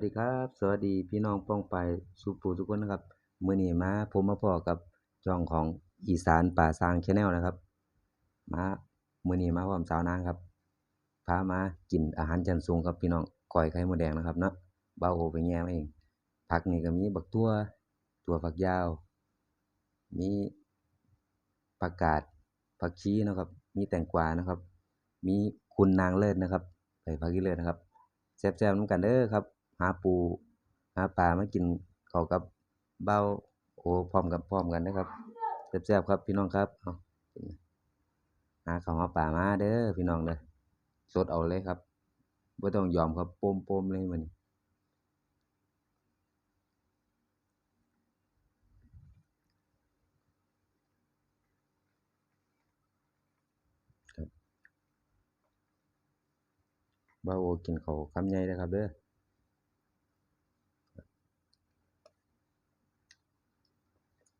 สวัสดีครับ สวัสดีพี่น้องป้องไปสู่ปู่ทุกคนนะครับมือนี้มาผมมาพอกับช่องของอีสานป่าซาง Channel นะครับ มามือนี้มาพร้อมสาวนางครับพามากินอาหารชั้นสูงครับพี่น้องก้อยไข่มดแดงนะครับเนาะเบ่าโอไปแย่มาเอง ผักนี่ก็มีบักทั่วถั่วฝักยาว มีผักกาดผักชีนะครับ มีแตงกวานะครับ มีคุณนางเลิศนะครับใส่ผักอีเลิศนะครับแซ่บๆนำกันเด้อครับ หาปูหาปลามากินเขากับเบ่าโอพร้อมกับพร้อมกันเด้อครับแซ่บๆครับพี่น้องครับเอาหาข้าหาปลามาเด้อพี่น้องเด้อสดเอาเลยครับบ่ต้องยอมครับโปมๆเลยมื้อนี้ครับบ่าวโอกินเขาคำใหญ่เด้อครับเด้อ อื้อฮือ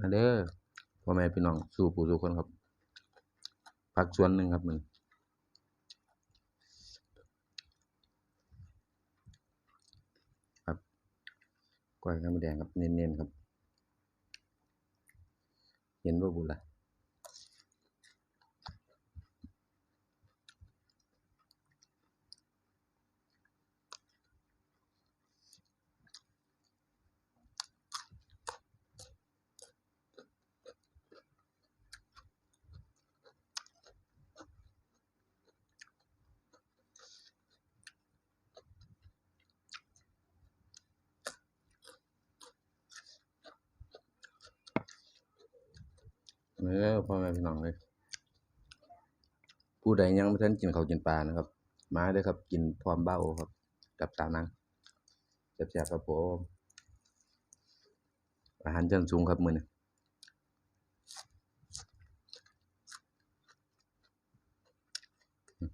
มาเด้อพ่อแม่พี่น้อง สู่ผู้สู่คนครับ ผักส่วนหนึ่งครับมือนี้ครับก้อยไข่มดแดงครับเน้นๆครับ เห็นว่าบุญล่ะ เด้อพ่อแม่พี่น้องเอ้ยผู้ใดยังบ่ทันกินข้าวกินปลานะครับ มาเด้ครับ กินพร้อมบ่าโอครับ กับสาวนางแซ่บๆครับผมอาหารชั้นสูงครับมือนี้อือ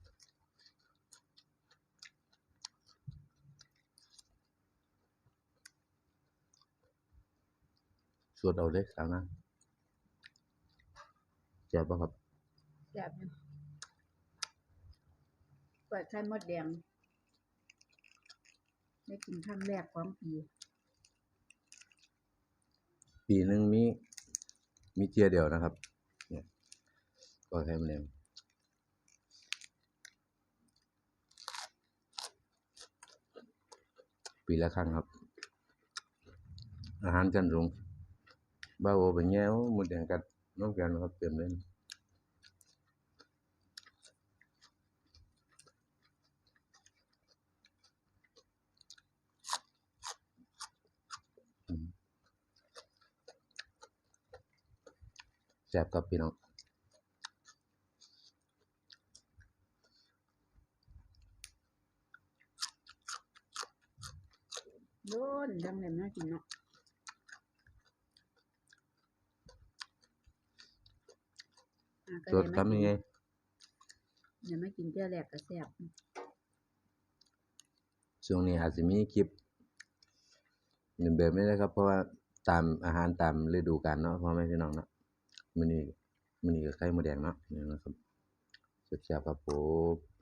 สดเอาเลยสาวนาง ซ่บบ่ครับแซ่บอยู่เปิดไข่มดแดง ได้กินครั้งแรกของปี ปีหนึ่งมี มีเที่ยเดียวนะครับ เนี่ยก้อยไข่มดแดงปีละครั้งครับ อาหารชั้นสูงบ่าวโอไปแย่วมดแดงกัด น้องแกนครับเต็มเล่นแซ่บครับพี่น้อง โดนดังเลยน่ากินเนาะอะก็ สด เดี๋ยว ทำมายังไงเดี๋ยวมากินเจ้าแรกก็แซ่บช่วงนี้อาจจะมีคลิปหนึ่งแบบนี้นะครับ เพราะว่าตามอาหารตามฤดูกาลเนาะพ่อแม่พี่น้องเนาะมื้อนี้มื้อนี้ก็ไข่มดแดงเนาะนี่นะครับแซ่บๆครับผม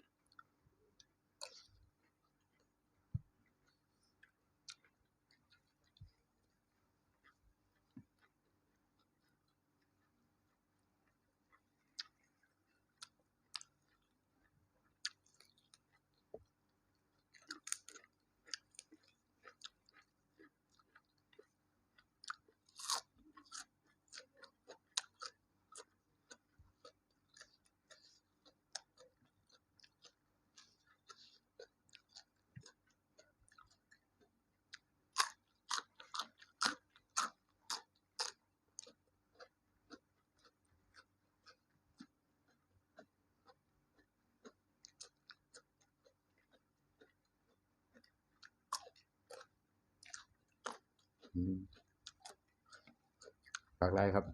ผักไรครับ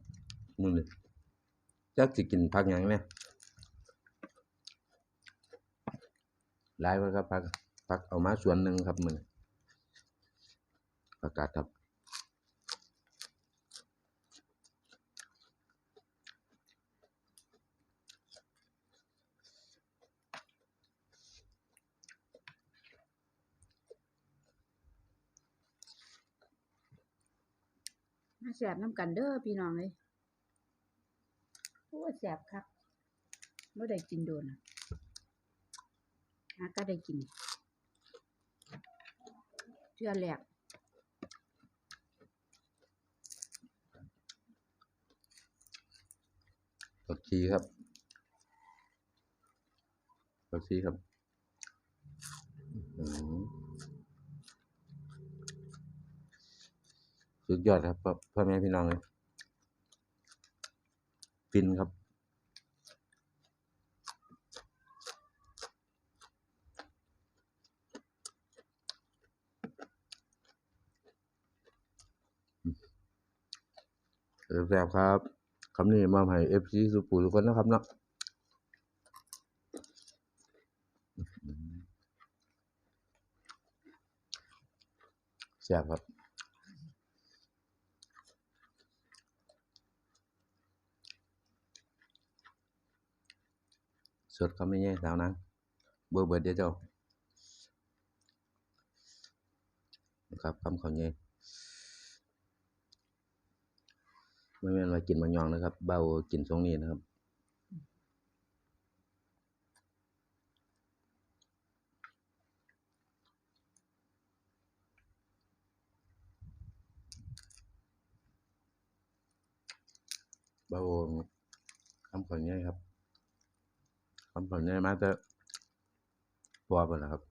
มือหนี้จักสิกินผักยังแหน่หลายเบ่ครับผักผักเอามาส่วนหนึ่งครับมือประกาศครับ มาแสบน้ำกันเด้อพี่น้องเลยโอ้แสบครับไม่ได้กินโดนอะหาก็ได้กินเชื่อแหลกผักชีครับผักชีครับ สุดยอดครับพ่อแม่พี่น้องเลยฟินครับแซ่บครับคำนี้มอบให้เอฟซีสุปูทุกคนนะครับเนาะแซ่บครับ สดเขาไม่แย่สาวนังเบอร์เบิดเดียวเจ้านะครับคำเขาแย่ไม่แม่นว่ากินบางยองนะครับ เบากินทรงนี้นะครับเบาคำขอนใหญ่ครับ คำขอนใหญ่มาแต่ปัวเปนะครับ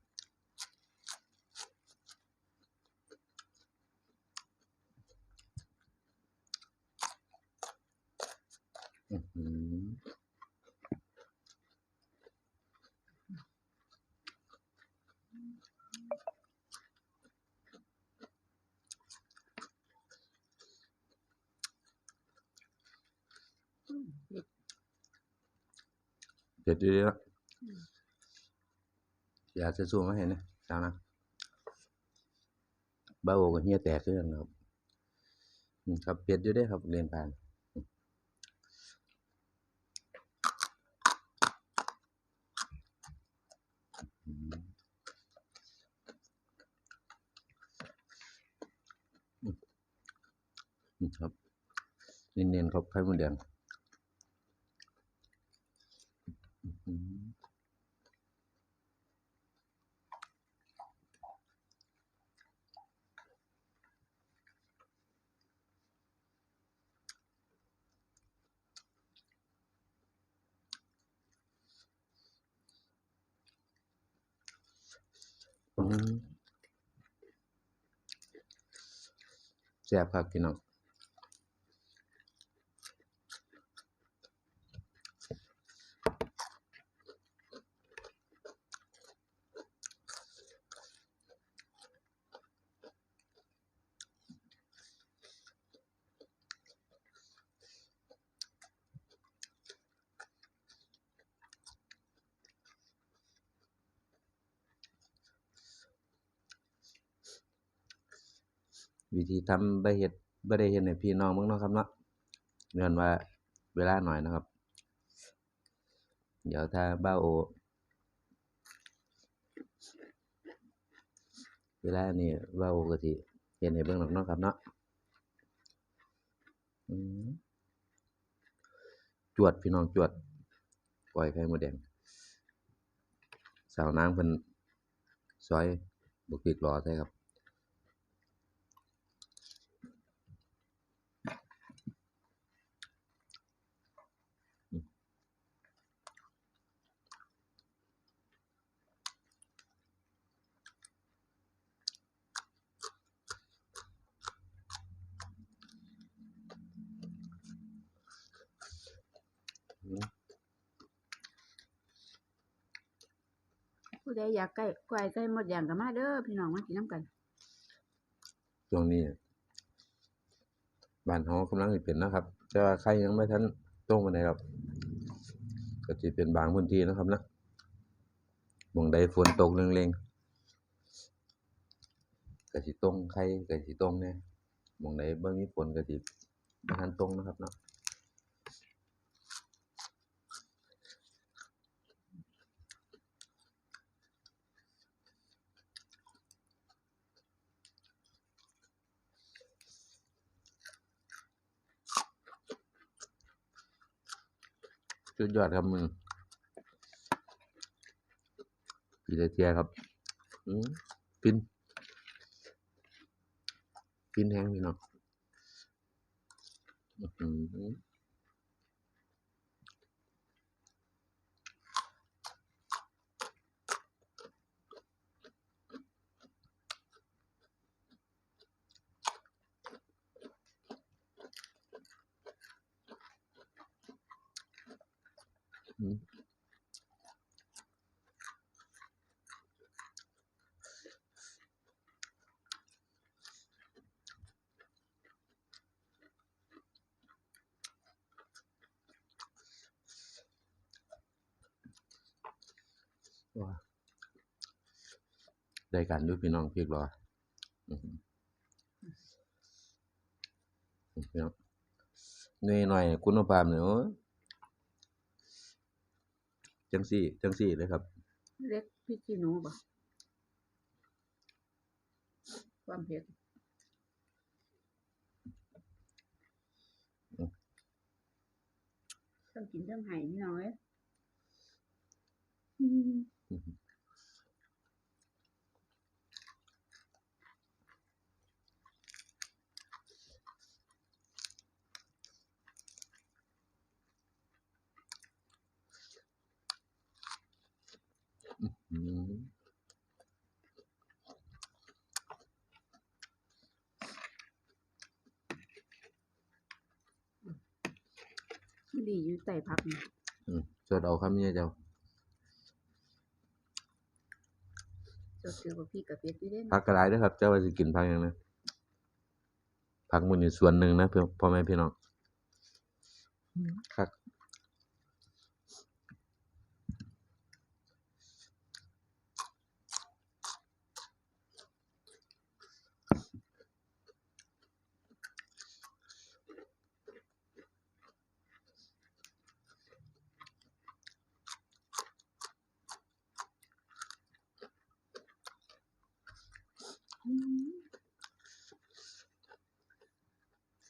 อืมเผ็ด เผ็ดดีๆนะอยากจะสู้มาให้นะสาวนะเบากับเฮียแตกคือกันนะครับอืมครับเผ็ดอยู่เด้ครับเรียนผ่านอืมอืมอืมครับเนียนๆครับไข่มดแดง อืมอืมแซ่บครับพี่น้อง วิธีทำบ่เฮ็ดบ่ได้เฮ็ดให้พี่น้องเบิ่งเนาะครับเนาะย้อนว่าเวลาน้อยนะครับ เดี๋ยวถ้าบ่าวโอ เวลานี้บ่าวโอก็สิเฮ็ดให้เบิ่งดอกเนาะครับเนาะจวดพี่น้องจวดปล่อยไข่มดแดง สาวนางเพิ่นซอยบักพริกหล่อใส่ครับ อยากใกล้ไก่ใกล้หมดอย่างก็มาเด้อพี่น้องมากินน้ำกันช่วงนี้บ้านเฮากำลังสิเป็นนะครับแต่ว่าใครยังบ่ทันตรงปานใดครับ ก็สิเป็นบางพื้นที่นะครับนะหม้องใดฝนตกแรงๆก็สิตรงใครก็สิตรงแหน่หม้องใดบ่มีฝนก็สิบ่ทันตรงนะครับเนาะ สุดยอดครับมึงปีลเทียครับอืมฟินฟินแห้งพี่น้อง ได้กันอยู่พี่น้องพริกรออื้อหือพี่น้องหน่วยหน่อยคุณภาพนี่โอ้ยจังซี่ จังซี่เลยครับ เล็กพริกขี้หนูบ่ความเผ็ดอืมต้องกินเรื่องไห้พี่น้องเอ้ยอืม อื้อหืออื้อหือ ดีอยู่ใต้ผักนี่อืมสดเอาคำนี้เจ้าสดคือบ่พริกกับเผ็ดอยู่เด้ผักกระไรเด้อครับ เจ้าว่าสิกินผักหยังนะผักมันอยู่ส่วนหนึ่งนะเพื่อพ่อแม่พี่น้องครั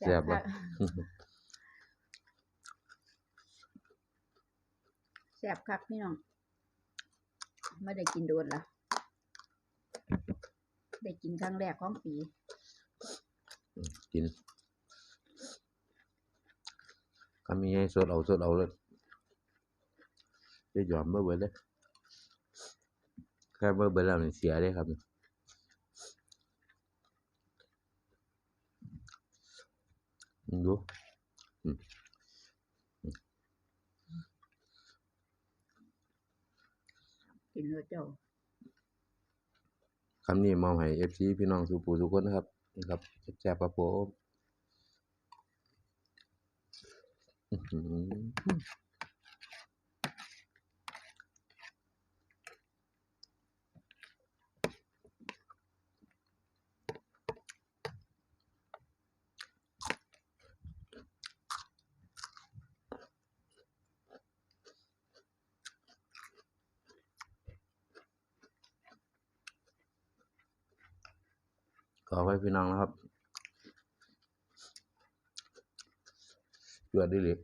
ซ่บบ่คักแซ่บคักพี่น้องไม่ได้กินโดนละได้กินครั้งแรกของปี กินคำนี้ให้สดเอาสดเอาเลยจะยอมเบ่เบิดเลยแค่เบ่เบิดแล้วนี่เสียเด้ครับนี่มึ งดูกินเลือดเจ้าคำนี้มอบให้ FC พี่น้องสู่ปู่ทุกคนนะครับนี่ครับแซ่บๆครับผม ขอไว้พี่น้องนะครับจวดดิเลย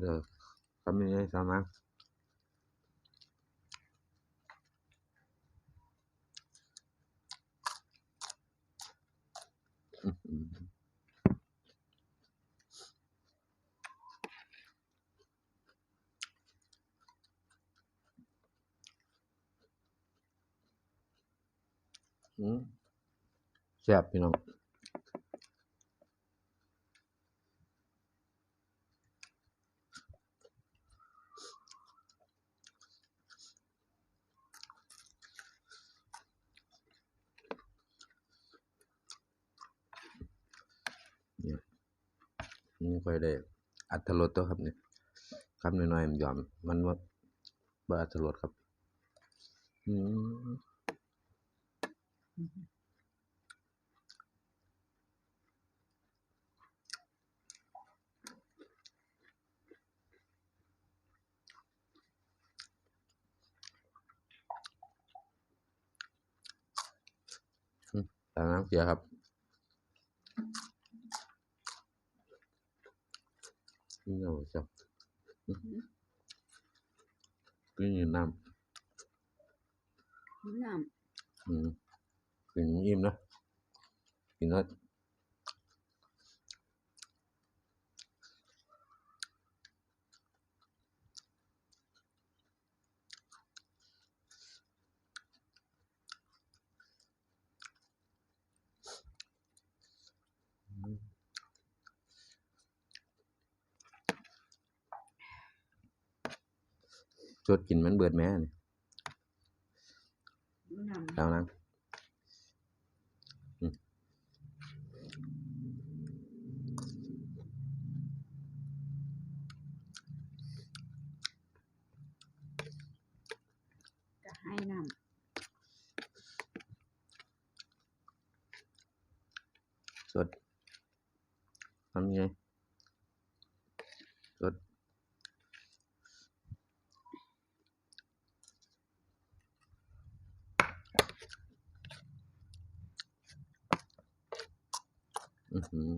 được cảm ơn sao mang Hmm. Siap, you know. นี่ค่อยได้อัตรสตัวครับเนี่ยคำน้อยๆมันยอม มันว่าบ่อัตรสครับอืมตาน้ำเสียครับ นี่เราจับกินอยู่น้น้ำอืมกินอิ่มนะกินแล้วจ ดกินมันเบิดแม่นี่ำน้ำเอานะอืมก็ให้น้จดทำยังไงจดอือหือ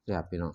แซ่บพี่น้อง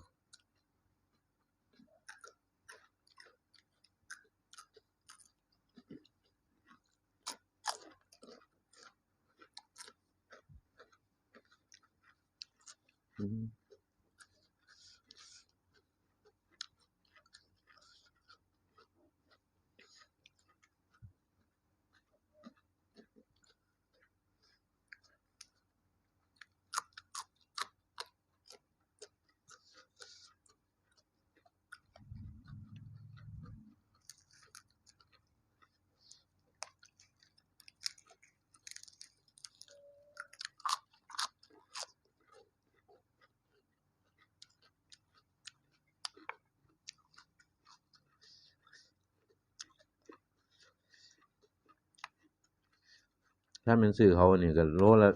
ถ้ามันซื้อเขาเนี่ยก็โลละ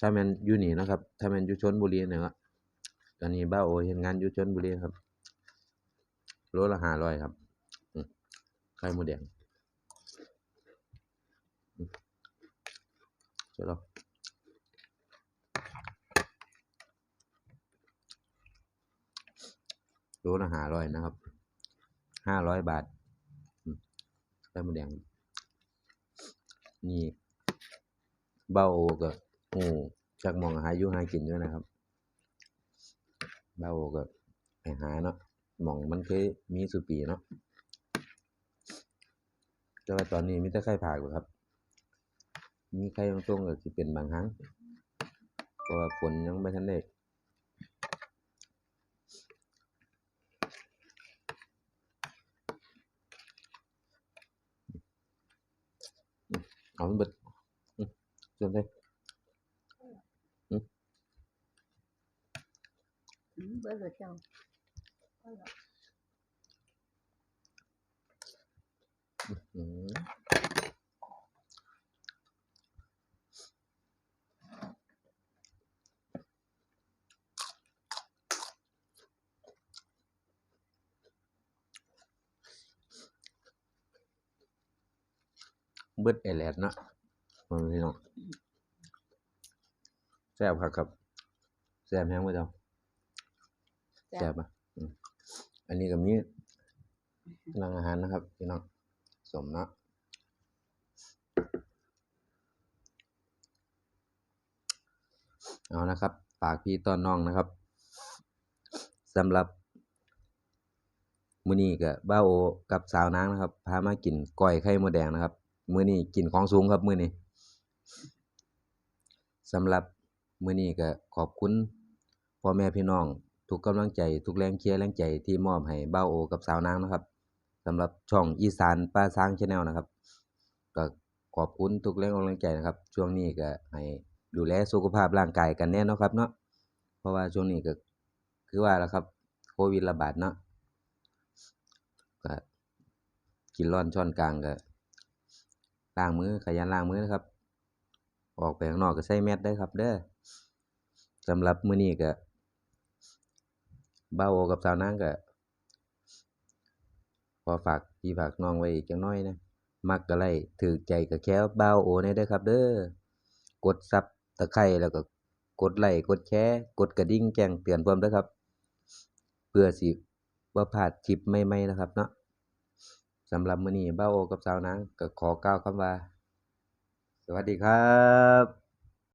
ถ้ามันอยู่นี่นะครับ ถ้ามันอยู่ชนบุรีเนี่ยก็ตอนนี้บ้าโอเห็นงานอยู่ชนบุรีครับโลละห้าร้อยครับไข่หมูแดงอืมเจ้าเราโลละห้าร้อยนะครับห้าร้อยบาทไข่หมูแดง นี่เบ้าโอก็โอ้จากมองหาอยู่หากินด้วยนะครับเบ้าโอก็ไปหาเนาะมองมันเคยมีสุปีเนาะแต่ว่าตอนนี้มีแต่ไข่ผากอยู่ครับ มีไข่ตรงๆก็สิเป็นบางครั้งเพราะว่าฝนยังไม่ทันเดอื มจนได้ำอืมเบอ เลยเจ้าอืมเบิดไอแลดเนาะมันพี่น้องแซ่บครับครับแซ่บแห้งบ่เจ้าแซ่แซ่บบอะอืมอันนี้ก็มีรังอาหารนะครับพี่น้องสมเนาะเอานะครับฝากพี่ต้อนน้องนะครับสำหรับมื้อนี้ก็บ้าวโอกับสาวนางนะครับ พามากินก้อยไข่มดแดงนะครับ มือนี้กินของสูงครับมือนี้สำหรับมือนี้ก็ขอบคุณพ่อแม่พี่น้อง ทุกกำลังใจ ทุกแรงเชียร์แรงใจที่มอบให้เบ้าโอ กับสาวนางนะครับสำหรับช่องอีสานป้าส้าง Channel นะครับ ก็ขอบคุณทุกแรงกำลังใจนะครับ ช่วงนี้ก็ให้ดูแลสุขภาพร่างกายกันแน่นะครับเนาะเพราะว่าช่วงนี้ก็คือว่าแล่ะครับโควิดระบาดเนาะก็กินร้อนช้อนกลางก็ ล้างมือขยันล้างมือนะครับ ออกไปข้างนอกก็ใส่แมสเด้ครับ เด้อสำหรับมื้อนี้ก็บ่าโอกับสาวนางก็ขอฝากพี่ฝากน้องไว้อีกจักหน่อยนะมักก็ไลค์ถูกใจก็แค่บ่าโอแหน่เด้ครับ เด้อกดซับตะไคร้แล้วก็กดไลค์กดแชร์กดกระดิ่งแจ้งเตือนพร้อมด้อครับ เพื่อสิบ่าพลาดคลิปใหม่ๆนะครับเนาะ สำหรับมื้อนี้บ้าโอกับสาวนางก็ขอกล่าวคำว่า สวัสดีครับ